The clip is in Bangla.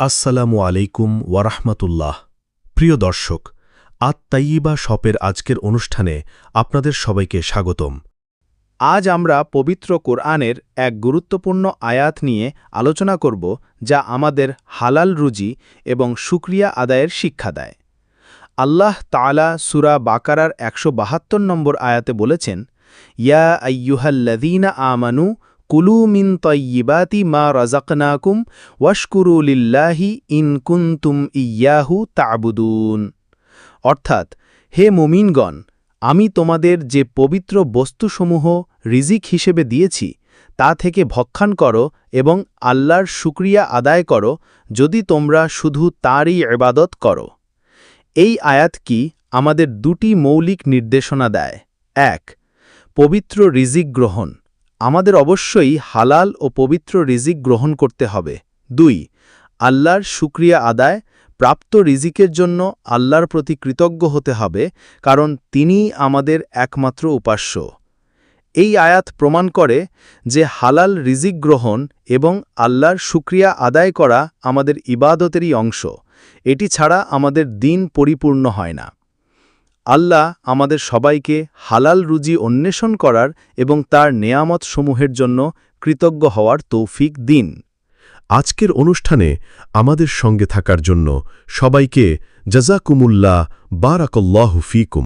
আসসালামু আলাইকুম ওয়ারাহমাতুল্লাহ। প্রিয় দর্শক আত তাইয়িবা শপের আজকের অনুষ্ঠানে আপনাদের সবাইকে স্বাগতম। আজ আমরা পবিত্র কোরআনের এক গুরুত্বপূর্ণ আয়াত নিয়ে আলোচনা করব যা আমাদের হালাল রুজি এবং শুক্রিয়া আদায়ের শিক্ষা দেয়। আল্লাহ তালা সুরা বাকারার একশো বাহাত্তর নম্বর আয়াতে বলেছেন, ইয়া আইয়ুহাল্লাযীনা আমানু কুলু মিন তয়্যিবাতি মা রাজাকনাকুম ওয়াশকুরু লিল্লাহি ইন কুনতুম ইয়াহু তাবুদুন। অর্থাৎ, হে মোমিনগণ, আমি তোমাদের যে পবিত্র বস্তুসমূহ রিজিক হিসেবে দিয়েছি, তা থেকে ভক্ষণ করো এবং আল্লাহর শুক্রিয়া আদায় করো যদি তোমরা শুধু তাঁরই এবাদত করো। এই আয়াত কি আমাদের দুটি মৌলিক নির্দেশনা দেয়? এক, পবিত্র রিজিক গ্রহণ। আমাদের অবশ্যই হালাল ও পবিত্র রিজিক গ্রহণ করতে হবে। দুই, আল্লাহর শুক্রিয়া আদায়, প্রাপ্ত রিজিকের জন্য আল্লাহর প্রতি কৃতজ্ঞ হতে হবে, কারণ তিনিই আমাদের একমাত্র উপাস্য। এই আয়াত প্রমাণ করে যে হালাল রিজিক গ্রহণ এবং আল্লাহর শুক্রিয়া আদায় করা আমাদের ইবাদতেরই অংশ। এটি ছাড়া আমাদের দিন পরিপূর্ণ হয় না। আল্লাহ আমাদের সবাইকে হালাল রুজি অন্বেষণ করার এবং তার নেয়ামত সমূহের জন্য কৃতজ্ঞ হওয়ার তৌফিক দিন। আজকের অনুষ্ঠানে আমাদের সঙ্গে থাকার জন্য সবাইকে জাজাকুমুল্লাহ বারাকল্লাহ ফিকুম।